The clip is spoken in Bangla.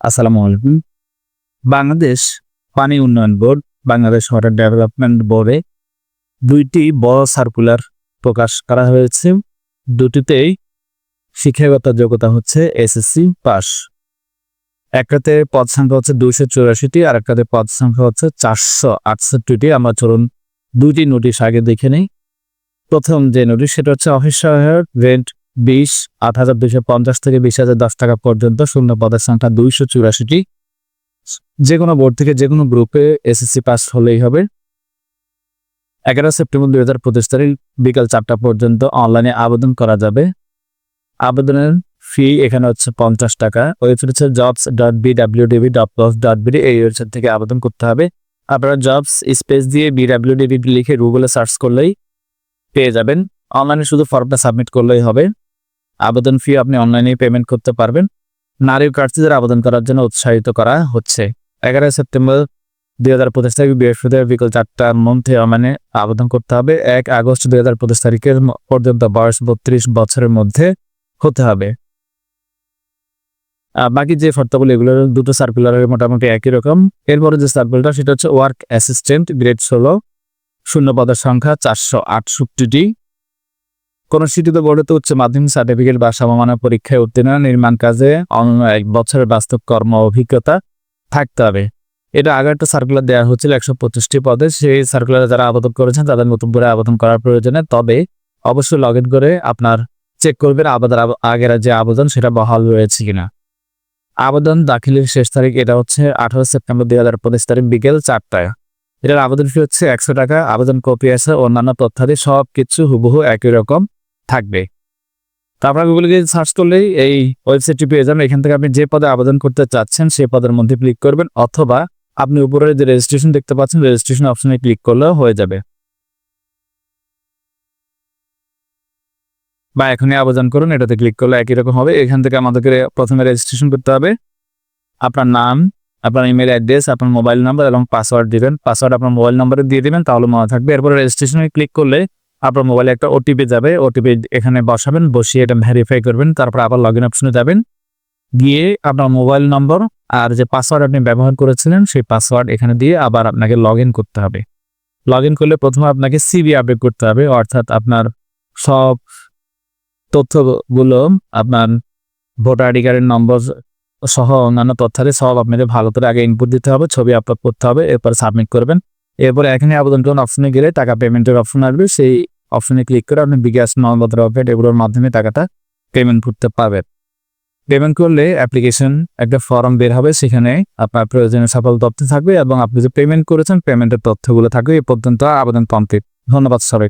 আসসালামু আলাইকুম। বাংলাদেশ পানি উন্নয়ন বোর্ড, বাংলাদেশ ওয়াটার ডেভেলপমেন্ট বোর্ডে দুইটি বড় সার্কুলার প্রকাশ করা হয়েছে। দুটিতেই শিক্ষাগত যোগ্যতা হচ্ছে এসএসসি পাস। একটাতে পদ সংখ্যা হচ্ছে দুইশো চুরাশিটি আর একটাতে পদ সংখ্যা হচ্ছে চারশো আটষট্টিটি। আমরা চলুন দুইটি নোটিশ আগে দেখে নেই। প্রথম যে নোটিশ, সেটা হচ্ছে অফিস সহায়ক রেন্ট বিশ, আট হাজার দুইশো পঞ্চাশ থেকে বিশ হাজার দশ টাকা পর্যন্ত শূন্য পদের সংখ্যা দুইশো চুরাশিটি। যে কোনো বোর্ড থেকে যে কোনো গ্রুপে এসএসসি পাস হলেই হবে। এগারো সেপ্টেম্বর দুই হাজার পঁচিশ তারিখ বিকাল চারটা পর্যন্ত অনলাইনে আবেদন করা যাবে। আবেদনের ফি এখানে হচ্ছে পঞ্চাশ টাকা। ওয়েবসাইট হচ্ছে jobs dot B W DB dot gov dot B এই ওয়েবসাইট থেকে আবেদন করতে হবে। আপনারা জবস স্পেস দিয়ে বি ডাব্লিউ ডিবি লিখে গুগলে সার্চ করলেই পেয়ে যাবেন। অনলাইনে শুধু ফর্মটা সাবমিট করলেই হবে। আবেদন ফি আপনি অনলাইনে পেমেন্ট করতে পারবেন। নারী প্রার্থীদের আবেদন করার জন্য উৎসাহিত করা হচ্ছে। এগারোই সেপ্টেম্বর দুই হাজার পঁচিশ তারিখ বৃহস্পতিবার বিকেল চারটার মধ্যে মানে আবেদন করতে হবে। এক আগস্ট দুই হাজার পঁচিশ তারিখের পর্যন্ত বয়স বত্রিশ বছরের মধ্যে হতে হবে। বাকি যে শর্তাবলী এগুলো দুটো সার্কুলারের মোটামুটি একই রকম। এরপরে যে সার্কুলারটা সেটা হচ্ছে ওয়ার্ক অ্যাসিস্ট্যান্ট গ্রেড ষোলো, শূন্য পদের সংখ্যা চারশো আটষট্টিটি। কোন শিক্ষিত বোর্ডেতে উচ্চ মাধ্যমিক সার্টিফিকেট বা সমমানের পরীক্ষায় উত্তীর্ণ নির্মাণ কাজে অন্য এক বছরের বাস্তব কর্ম অভিজ্ঞতা থাকতে হবে। এটা আগে একটা সার্কুলার দেওয়া হচ্ছিল একশো পঁচিশটি পদে। সেই সার্কুলারে যারা আবেদন করেছেন, তাদের নতুন করে আবেদন করার প্রয়োজনে তবে অবশ্যই লগ ইন করে আপনার চেক করবেন আবেদন আগের যে আবেদন সেটা বহাল রয়েছে কিনা। আবেদন দাখিলের শেষ তারিখ এটা হচ্ছে আঠারো সেপ্টেম্বর দুই হাজার পঁচিশ তারিখ বিকেল চারটায়। এটার আবেদন ফি হচ্ছে একশো টাকা। আবেদন কপি আছে, অন্যান্য তথ্যাদি সব কিছু হুবহু একই রকম। থাকবে। তারপর গুগলে সার্চ করলেই এই ওয়েবসাইটটি পেয়ে যাবেন। এখান থেকে আপনি যে পদে আবেদন করতে চাচ্ছেন, সেই পদের মধ্যে ক্লিক করবেন, অথবা আপনি উপরে যে রেজিস্ট্রেশন দেখতে পাচ্ছেন রেজিস্ট্রেশন অপশনে ক্লিক করলেও হয়ে যাবে। বা এখনই আবেদন করুন, এটাতে ক্লিক করলে একই রকম হবে। এখান থেকে আমাদেরকে প্রথমে রেজিস্ট্রেশন করতে হবে। আপনার নাম, আপনার ইমেল অ্যাড্রেস আপনার মোবাইল নাম্বার এবং পাসওয়ার্ড দিবেন। পাসওয়ার্ড আপনার মোবাইল নাম্বারে দিয়ে দিবেন, তাহলে মনে থাকবে। এরপরে রেজিস্ট্রেশনে ক্লিক করলে আপনার মোবাইলে একটা ওটিপি যাবে ওটিপি এখানে বসাবেন, বসিয়ে এটা ভেরিফাই করবেন, তারপর আবার লগ ইন অপশনে যাবেন। গিয়ে আপনার মোবাইল নম্বর আর যে পাসওয়ার্ড আপনি ব্যবহার করেছিলেন, সেই পাসওয়ার্ড এখানে দিয়ে আবার আপনাকে লগ করতে হবে। লগ করলে প্রথমে আপনাকে সিবি আপডেট করতে হবে, অর্থাৎ আপনার সব তথ্যগুলো, আপনার ভোটার আইডি কার্ডের নম্বর সহ অন্যান্য তথ্যাদি সব আপনাদের ভালো করে আগে ইনপুট দিতে হবে, ছবি আপলোড করতে হবে, এরপর সাবমিট করবেন। এরপরে এখানে আবেদন করুন অপশনে গেলে টাকা পেমেন্টের অপশন আসবে। সেই অপশনে ক্লিক করে আপনি বিকাশ নগদ রকেট এগুলোর মাধ্যমে টাকাটা পেমেন্ট করতে পারবেন। পেমেন্ট করলে অ্যাপ্লিকেশন একটা ফর্ম বের হবে, সেখানে আপনার প্রয়োজনীয় সকল তথ্য থাকবে এবং আপনি যে পেমেন্ট করেছেন পেমেন্টের তথ্যগুলো থাকবে, এ পর্যন্ত আবেদন কমপ্লিট ধন্যবাদ সবাই